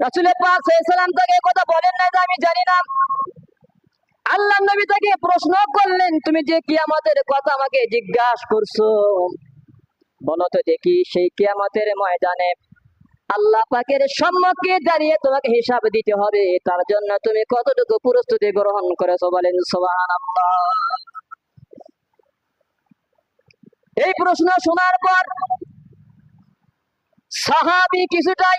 রাসুলের পাক সাল্লাম তাকে কথা বলেন না আমি জানি না। আল্লাহ নবী তাকে প্রশ্ন করলেন, তুমি যে কিয়ামতের কথা আমাকে জিজ্ঞাসা করছ দেখি সেই কিয়ামতের ময়দানে আল্লাহ পাকের সম্মুখে দাঁড়িয়ে তোমাকে হিসাব দিতে হবে। তার জন্য তুমি কতটুকু প্রস্তুতি গ্রহণ করেছ বলেন, সুবহানাল্লাহ। এই প্রশ্ন শোনার পর সাহাবি কিছুটাই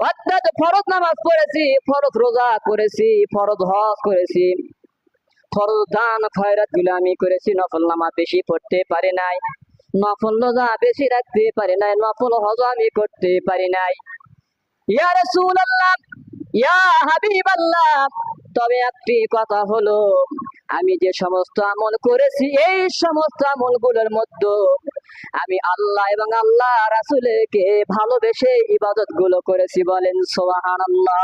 অর্থাৎ ফরজ নামাজ পড়েছি, ফরজ রোজা করেছি, ফরজ হজ করেছি। ফরজ দান, খয়রাতগুলো আমি করেছি, নফল নামাজ বেশি পড়তে পারি নাই। নফল রোজা বেশি রাখতে পারি নাই, নফল হজ আমি করতে পারি নাই। ইয়া রাসূলুল্লাহ, ইয়া হাবিবাল্লাহ, তবে একটি কথা হলো, আমি যে সমস্ত আমল করেছি, এই সমস্ত আমলগুলোর মধ্যে আমি আল্লাহ এবং আল্লাহ রাসূলকে ভালোবেসে ইবাদতগুলো করেছি বলেন, সুবহানাল্লাহ।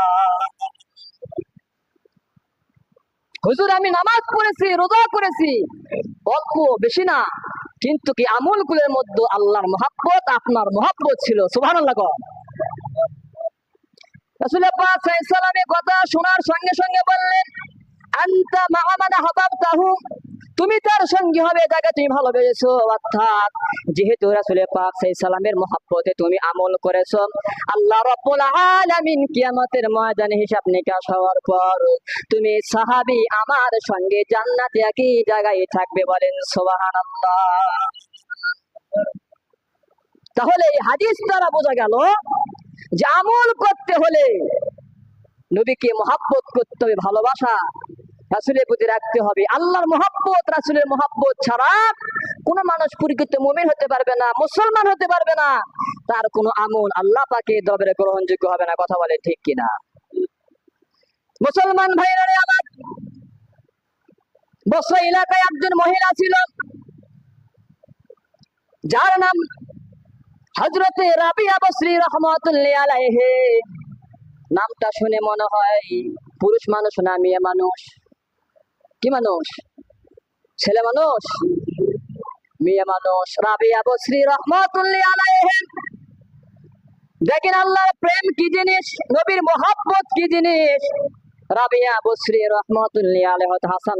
হুজুর, আমি নামাজ পড়েছি, রোজা করেছি। অল্প, বেশি না। কিন্তু কি আমলগুলোর মধ্যে আল্লাহর মহাব্বত, আপনার মহাব্বত ছিল? সাল্লাল্লাহু আলাইহি কথা শোনার সঙ্গে সঙ্গে বললেন, আনতা মা'ামান হাবাবতাহু তুমি তার সঙ্গী হবে যাকে তুমি ভালোবেসেছো অর্থাৎ যেহেতু রাসূল পাক সাল্লামের মহব্বতে তুমি আমল করেছ, আল্লাহ রাব্বুল আলামিন কিয়ামতের ময়দানে হিসাব নিকাশ হওয়ার পর তুমি সাহাবী আমার সঙ্গে জান্নাতে একই জায়গায় থাকবে বলেন, সুবহানাল্লাহ। তাহলে এই হাদিস দ্বারা বোঝা গেল যে আমল করতে হলে নবীকে মহাব্বত করতে হবে, ভালোবাসা। রাসুলের প্রতি রাখতে হবে। আল্লাহর মহাব্বত, রাসুলের মহাব্বত ছাড়া কোন মানুষ পরিকৃত মুমিন হতে পারবে না, মুসলমান হতে পারবে না। তার কোনো আমল আল্লাহ পাকে দরবারে গ্রহণযোগ্য হবে না, কথা বলে ঠিক কিনা? মুসলমান ভাইরা রে আমার এলাকায় একজন মহিলা ছিল, যার নাম হজরতে রাবিয়া বসরি রহমতুল্লাহ নামটা শুনে মনে হয় পুরুষ মানুষ না মেয়ে মানুষ? কি মানুষ? ছেলে মানুষ? মেয়ে মানুষ। রাবিয়া বসরি রহমতুল্লাহ আলাইহে দেখেন আল্লাহর প্রেম কি জিনিস? নবীর মোহাব্বত কি জিনিস? রাবিয়া বসরি রহমতুল্লাহ আলাইহ হাসান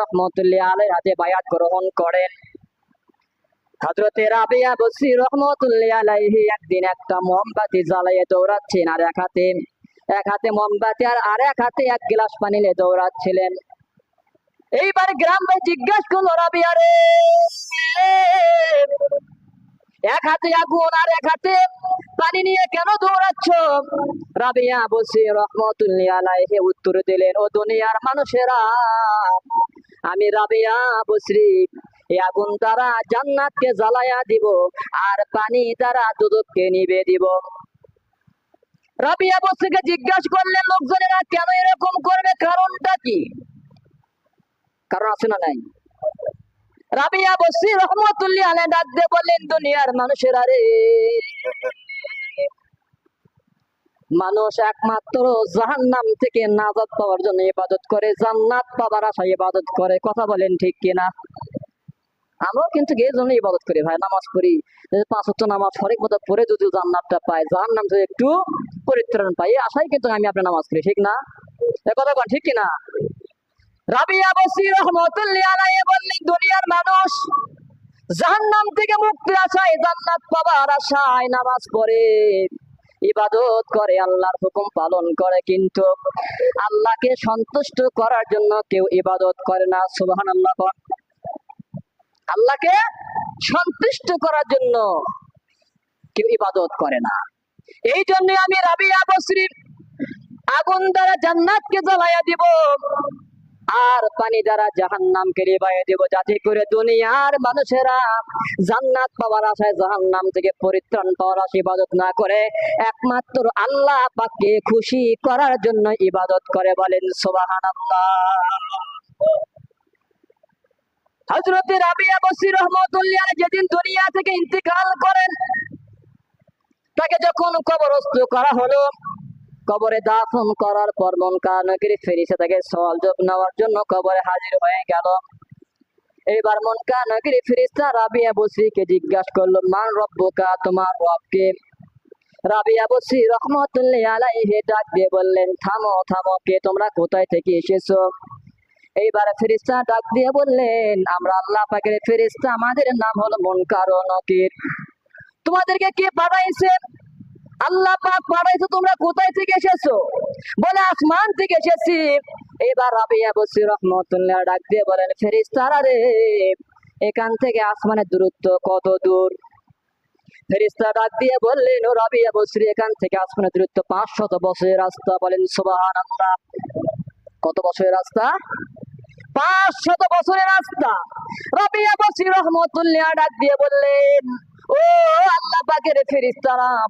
রহমতুল্লাহ আলাই হাতে বায়াত গ্রহণ করেন। হজরতে রাবিয়া বসরি রহমতুল্লাহ আলাইহি একদিন একটা মোমবাতি জ্বালাইয়ে দৌড়াচ্ছেন আর এক হাতে এক হাতে মোমবাতি আর আর এক হাতে এক গ্লাস পানি নিয়ে দৌড়াচ্ছিলেন। এইবার গ্রামে জিজ্ঞাসা করল রাবিয়া রে এক হাতে আগুন আর এক হাতে পানি নিয়ে কেন দৌড়াচ্ছ? রাবিয়া বসে রহমতুল্লাহ আলাইহি উত্তর দিলেন, ও দুনিয়ার মানুষেরা, আমি রাবিয়া বসরি আগুন দ্বারা জান্নাতকে জ্বালায়া দিব আর পানি দ্বারা দুদককে নিবে দিব। রাবিয়া বসরিকে জিজ্ঞাসা করলেন লোকজনেরা কেন এরকম করবে? কারণটা কি? কারণ আছে না নাই? রাবিয়া বসরি রহমতুল্লাহ আলাই ডাক দিয়ে বললেন, দুনিয়ার মানুষেরা রে মানুষ একমাত্র জাহান্নাম থেকে নাজাত পাওয়ার জন্য ইবাদত করে, জান্নাত পাবার আশায় ইবাদত করে। কথা বলেন ঠিক কিনা? আমরাও কিন্তু এই জন্য ইবাদত করি ভাই, নামাজ পড়ি। পাঁচ ওয়াক্ত নামাজ সঠিক মতো পড়ে যদি জান্নাতটা পাই, জাহান্নাম থেকে একটু পরিত্রাণ পাই আশায় কিন্তু আমি আপনার নামাজ পড়ি ঠিক না? কথা বল ঠিক কিনা? দুনিয়ার মানুষ থেকে আশায় জান্নাত পাবার আশায় নামাজ পড়ে, ইবাদত করে, আল্লাহর হুকুম পালন করে, কিন্তু আল্লাহকে সন্তুষ্ট করার জন্য কেউ ইবাদত করে না। সুবহানাল্লাহ বল। আল্লাহকে সন্তুষ্ট করার জন্য কেউ ইবাদত করে না। এই জন্য আমি রাবিয়া বসরি আগুন দ্বারা জান্নাতকে জ্বালাইয়া দিব। আর পানি দ্বারা জাহান নামকে রিবাইয়ে দেব, যাতে করে দুনিয়ার মানুষেরা জান্নাত পাওয়ার আশায় জাহান নাম থেকে পরিত্রাণ পাওয়ার ইবাদত না করে, একমাত্র আল্লাহ পাককে খুশি করার জন্য ইবাদত করে বলেন সোবাহান হজরত রাবিয়া বসির রহমতুল্লাহ যেদিন দুনিয়া থেকে ইন্তিকাল করেন, তাকে যখন কবরস্থ করা হলো কবরে দাফন করার পর মন কানগিরি ফেরিসে তাকে সওয়াল জব নেওয়ার জন্য কবরে হাজির হয়ে গেল। এবার মন কানগিরি ফেরিস্তা রাবিয়া বসিকে জিজ্ঞাসা করল, মান রব্বুকা, তোমার রবকে রাবিয়া বসি রহমতুল্লাহ আলাইহি ডাক দিয়ে বললেন, থামো থামো কে, তোমরা কোথায় থেকে এসেছ? এইবার ফেরিস্তা ডাক দিয়ে বললেন, আমরা আল্লাহ পাকের ফেরিস্তা, আমাদের নাম হলো মনকার নকির। তোমাদেরকে কে পাঠাইছে? আল্লাহ পাক পাঠাইছে তোমরা কোথায় থেকে এসেছ? বলে, আসমান থেকে এসেছি। এবার রাবিয়া বসি রহমতুল্লাহ ডাক দিয়ে বলেন ফেরিস্তারা রে, এখান থেকে আসমানের দূরত্ব কত দূর? ফেরিস্তা ডাক দিয়ে বললেন রাবিয়া বসরি এখান থেকে আসমানের দূরত্ব পাঁচশত বছরের রাস্তা। বলেন সুবাহান কত বছরের রাস্তা? পাঁচ শত বছরের রাস্তা। রবিয়া বসি রহমতুল্লাহ ডাক দিয়ে বললেন আল্লাহ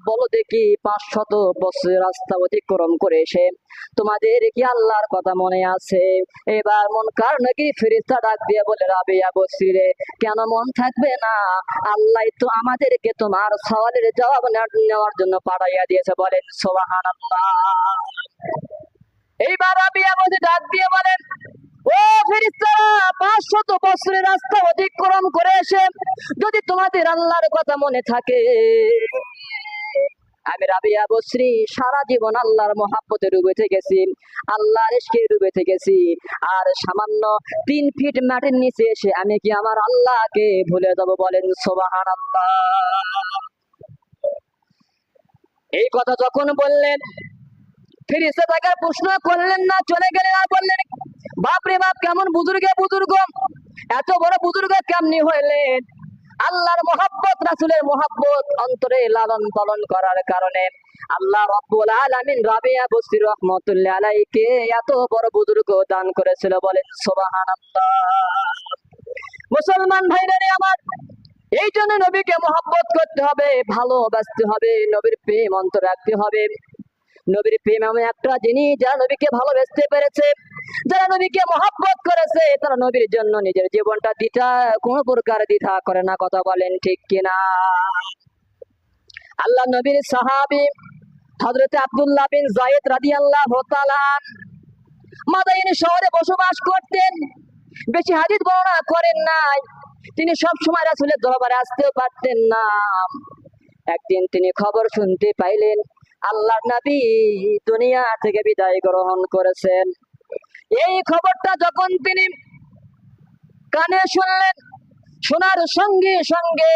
বলো দেখি পাঁচ শত বছরের রাস্তা অতিক্রম করে তোমাদের কি আল্লাহর কথা মনে আছে? এবার মন কার নাকি ফেরিস্তা ডাক দিয়ে বলে রাবিয়া বসি কেন মন থাকবে না? আল্লাহ তো আমাদেরকে তোমার সওয়ালের জবাব নেওয়ার জন্য পাঠাইয়া দিয়েছে। বলেন সোবাহান এইবার রাবিয়া বসে ডাক দিয়ে বলেন রাস্তা অতিক্রম করে এসে যদি তোমাদের আল্লাহর কথা মনে থাকে। আমি রাবিয়া বসরি সারা জীবন আল্লাহর মহাব্বতে ডুবে থেকেছি, আল্লাহর ইশকে ডুবে থেকেছি। আর সামান্য তিন ফিট মাটির নিচে এসে আমি কি আমার আল্লাহকে ভুলে যাব বলেন? সোবাহান এই কথা যখন বললেন ফিরিস্তা তাকে প্রশ্ন করলেন না, চলে গেলেন আর বললেন বাপ রে বাপ, কেমন বুজুর্গে বুজুর্গ? এত বড় বুজুর্গ কেমনি হইলেন? আল্লাহর মোহাব্বত, রাসুলের মোহাব্বত অন্তরে লালন পালন করার কারণে আল্লাহ রব্বুল আলামিন রাবিয়া বসির রহমতুল্লাহ আলাইকে এত বড় বুজুর্গ দান করেছিল, বলেন, সুবহানাল্লাহ। মুসলমান ভাইরা আমার এই জন্য নবীকে মহব্বত করতে হবে, ভালোবাসতে হবে, নবীর প্রেম অন্তর রাখতে হবে। নবীর প্রেম এমন একটা জিনিস যারা নবীকে ভালোবাসতে পেরেছে, যারা নবীকে মহাব্বত করেছে, তারা নবীর জন্য নিজের জীবনটা দ্বিধা, কোন প্রকার দ্বিধা করে না, কথা বলেন ঠিক কিনা? আল্লাহ নবীর সাহাবি হজরত আব্দুল্লাহ বিন জায়েদ রাদিয়াল্লাহু তাআলা মাদাইন শহরে বসবাস করতেন। বেশি হাদিস বর্ণনা করেন নাই। তিনি সব সময় রাসূলের দরবারে আসতেও পারতেন না। একদিন তিনি খবর শুনতে পাইলেন আল্লাহ নবী দুনিয়া থেকে বিদায় গ্রহণ করেছেন। এই খবরটা যখন তিনি কানে শুনলেন, শোনার সঙ্গে সঙ্গে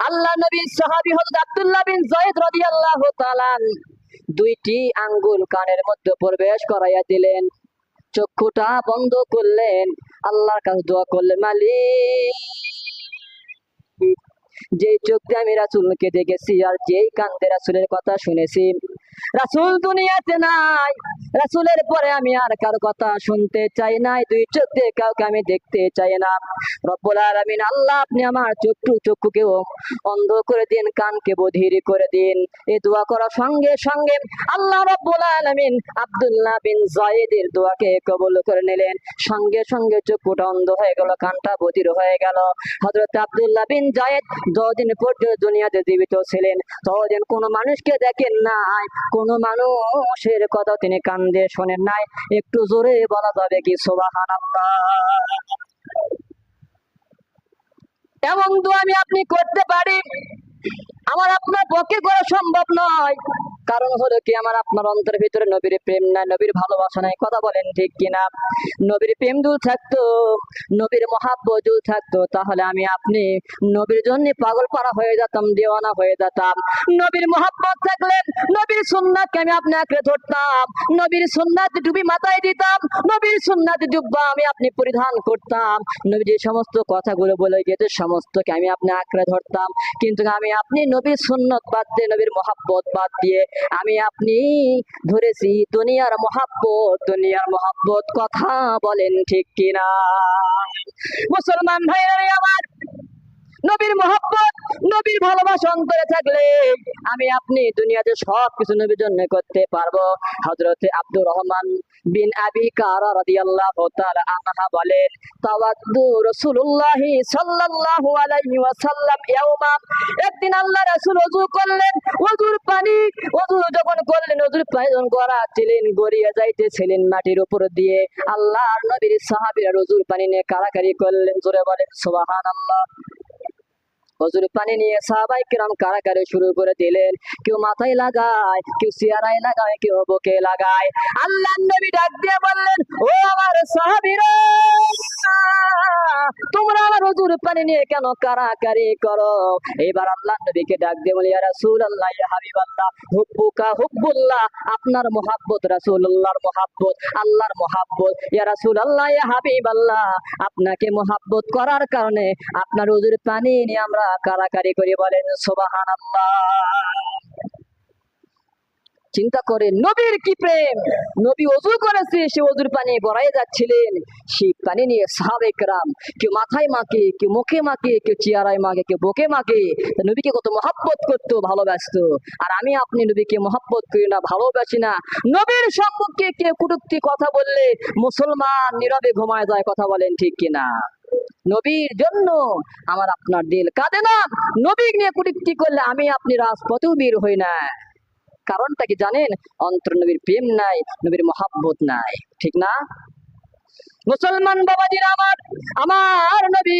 আল্লাহ নবী সাহাবী হযরত আব্দুল্লাহ বিন যায়েদ রাদিয়াল্লাহু তাআলা দুইটি আঙ্গুল কানের মধ্যে প্রবেশ করাইয়া দিলেন। চক্ষুটা বন্ধ করলেন, আল্লাহর কাছে দোয়া করলেন, মালিক যেই চোখ দিয়ে আমি রাসুলকে দেখেছি আর যেই কান্দে রাসুলের কথা শুনেছি রাসুল দুনিয়াতে নাই। রাসুলের পরে আমি আর কার কথা শুনতে চাই নাই। দুই চোখ দিয়ে কাউকে আমি দেখতে চাই না। রব্বুল আলামিন, আল্লাহ আপনি আমার চক্ষু চক্ষুকেও অন্ধ করে দিন, কানকে বধির করে দিন। এই দোয়া করার সঙ্গে সঙ্গে আল্লাহ রব্বুল আলামিন আব্দুল্লাহ বিন জায়েদের দোয়াকে কবুল করে নিলেন। সঙ্গে সঙ্গে চক্ষুটা অন্ধ হয়ে গেল, কানটা বধির হয়ে গেল। হযরত আব্দুল্লাহ বিন জায়েদ যতদিন পর্যন্ত দুনিয়াতে জীবিত ছিলেন, ততদিন কোনো মানুষকে দেখেন নাই। কোনো মানুষের কথা তিনি কান দিয়ে শোনেন নাই। একটু জোরে বলা যাবে কি সোবাহান এমন তো আমি আপনি করতে পারি। আমার আপনার পক্ষে করা সম্ভব নয়। কারণ হলো কি, আমার আপনার অন্তরের ভিতরে নবীর প্রেম নাই, নবীর ভালোবাসা নাই। কথা বলেন ঠিক কিনা? নবীর প্রেম যদি থাকতো, নবীর মহাব্বত যদি থাকতো। তাহলে আমি আপনি নবীর জন্য পাগল পাড়া হয়ে যেতাম, দেওয়ানা হয়ে যেতাম। নবীর মহাব্বত থাকলে নবীর সুন্নাতকে আমি আপনি আঁকড়ে ধরতাম। নবীর সুন্নাত ডুবি মাথায় দিতাম। নবীর সুন্নাত জুব্বা আমি আপনি পরিধান করতাম। নবী যে সমস্ত কথাগুলো বলে গেছে, সমস্তকে আমি আপনি আঁকড়ে ধরতাম। কিন্তু আমি আপনি নবীর সুন্নত বাদ দিয়ে নবীর মহাব্বত বাদ দিয়ে আমি আপনি ধরেছি দুনিয়ার মহাব্বত দুনিয়ার মহাব্বত কথা বলেন ঠিক কিনা? মুসলমান ভাইরা আমার নবীর মহব্বত, নবীর ভালোবাসা অন্তরে থাকলে আমি আপনি দুনিয়াতে সব কিছু নবীর জন্য করতে পারব। হযরতে আব্দুর রহমান বিন আবি কারা রাদিয়াল্লাহু তাআলা আনহা বলেন তাওয়াদ্দু রাসূলুল্লাহি সাল্লাল্লাহু আলাইহি ওয়াসাল্লাম ইয়াওমা একদিন আল্লাহ রাসূল ওযু করলেন, ওযুর পানি, ওযু যখন করলেন, ওযুর পানি যখন গড়াচ্ছিলেন গড়িয়ে যাইতেছিলেন মাটির উপর দিয়ে। আল্লাহর নবীর সাহাবীরা ওযুর পানি নিয়ে কারাকারি করলেন, জোরে বলেন, সুবহানাল্লাহ। হজুর পানি নিয়ে সাহাবাই কিরাম কারাকারে শুরু করে দিলেন। কেউ মাথায় লাগায়, কেউ সিয়ারায় লাগায়, কেউ বুকে লাগায়। আল্লাহ নবী ডাক দিয়ে বললেন, ও আমার সাহাবীরা তোমরা আমার হজুর পানি নিয়ে কেন কারাকারি করো? এবার আল্লাহ নবীকে ডাক দিয়ে বলি রাসূল আল্লাহ ইয়া হাবিব আল্লাহ হুব্বুকা হুব্বুল্লাহ, আপনার মোহাব্বত রাসূলুল্লাহর মোহাব্বত, আল্লাহর মোহাব্বত, ইয়া রাসূল আল্লাহ ইয়া হাবিব আল্লাহ আপনাকে মোহাব্বত করার কারণে আপনার হুজুর পানি নিয়ে আমরা কারাকারি করে বলেন, সুবহানাল্লাহ। চিন্তা করে, নবীর কি প্রেম? নবী অজু করেছে, সে অজুর পানি বড়াই যাচ্ছিলেন। সেই পানি নিয়ে সাহাবেক রাম কেউ মাথায় মাকে কেউ মুখে মাকে কেউ চেয়ারায় মাকে কেউ বুকে মাকে নবীকে কত মহাব্বত করতো, ভালোবাসতো। আর আমি আপনি নবীকে মহাব্বত করি না, ভালোবাসি না। নবীর সম্মুখে কেউ কুটুক্তি কথা বললে, মুসলমান নীরবে ঘুমায় যায়, কথা বলেন ঠিক কিনা নবীর জন্য আমার আপনার দিল। কাঁদে না, নবী নিয়ে কুটুক্তি করলে আমি আপনি রাজপথেও বের হই না। কারণটা কি জানেন? অন্তর নবীর প্রেম নাই, নবীর মহাব্বত নাই, ঠিক না? মুসলমান বাবাজিরা আমার আমার নবী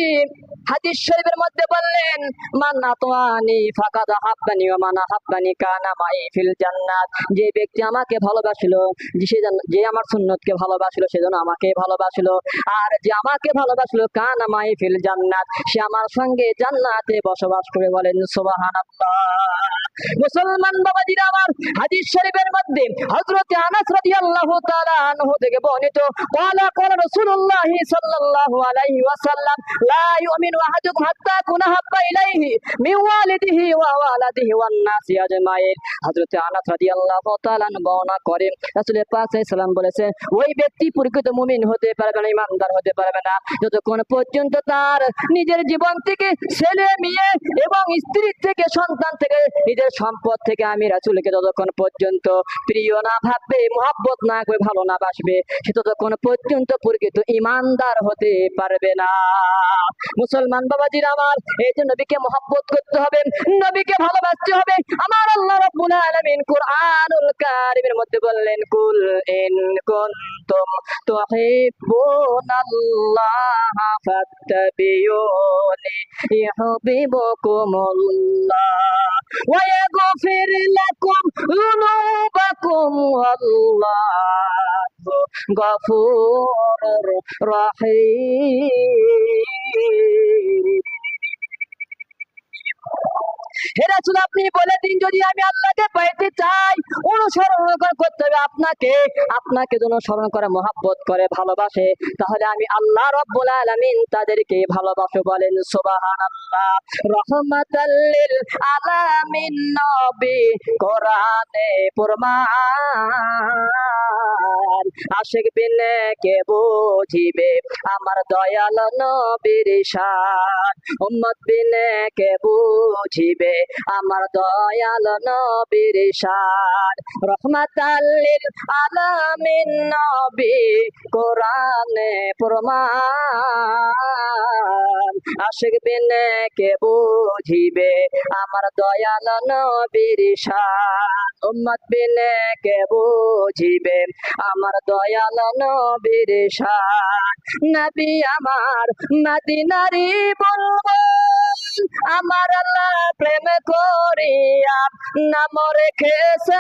হাদিস শরীফের মধ্যে বললেন, মান আতওয়ানি ফাকাদ হাব্বানি ওয়া মান হাব্বানি কানা মাই ফিল জান্নাত। যে ব্যক্তি আমাকে ভালোবাসলো, যে সে যে আমার সুন্নতকে ভালোবাসলো সেজন্য আমাকে ভালোবাসলো। আর যে আমাকে ভালোবাসলো, কানা মাই ফিল জান্নাত। সে আমার সঙ্গে জান্নাতে বসবাস করে বলেন, সুবহানাল্লাহ। মুসলমান বাবাজিরা আমার হাদিস শরীফের মধ্যে হযরত আনাস রাদিয়াল্লাহু তাআলা থেকে বর্ণিত সাল্লাল্লাহু আলাইহি ওয়াসাল্লাম, লা ইউমিনু হাত্তা ইলাইহি মিন ওয়ালিদিহি ওয়া ওয়ালাদিহি ওয়ান আজমাইন। আনাস তাআলা বর্ণনা করেন ওই ব্যক্তি প্রকৃত মুমিন হতে পারবে না, ইমানদার হতে পারবে না। যতক্ষণ পর্যন্ত তার নিজের জীবন থেকে ছেলে, মেয়ে এবং স্ত্রী থেকে সন্তান থেকে নিজের সম্পদ থেকে আমি রাসূলকে যতক্ষণ পর্যন্ত প্রিয় না ভাববে, মহাব্বত না করে ভালো না বাসবে, সে ততক্ষণ পর্যন্ত প্রকৃত ইমানদার হতে পারবে না। মুসলমান বাবাজির আমার, এই যে নবীকে মহাব্বত করতে হবে, নবীকে ভালোবাসতে হবে, আমার আল্লাহ রাব্বুল আলামিন কুরআনুল কারীমের মধ্যে বললেন, কুল ইন কুনতুম তুহিব্বুনাল্লাহ ফাত্তাবিউনি ইউহিব্বুকুমুল্লাহ। ইয়াগফির লাকুম যুনুবাকুম ওয়াল্লাহু গফুরুর রহিম। আপনি বলে দিন, যদি আমি আল্লাহকে পাইতে চাই, অনুসরণ করতে হবে আপনাকে। আপনাকে যেন স্মরণ করে, মহাব্বত করে, ভালোবাসে। তাহলে আমি আল্লাহ রব্বুল তাদেরকে ভালোবাসো বলেন আলামিন নবী কোরআনে প্রমাণ আশিক বিনে কে বুঝিবে, আমার দয়াল নবীর শান। উম্মত বিনে কে বুঝিবে আমার দয়াল নবীর সার রহমাতাল লিল আলামিন নবী কোরআনে প্রমাণ। আশিক বিনে কে বুঝিবে? আমার দয়াল নবীর উম্মত বিনে কে বুঝিবে? আমার দয়াল নবীর শান নবী আমার মদিনারি বলব আমার আল্লাহ প্রেম করিয়া নাম রেখেছে।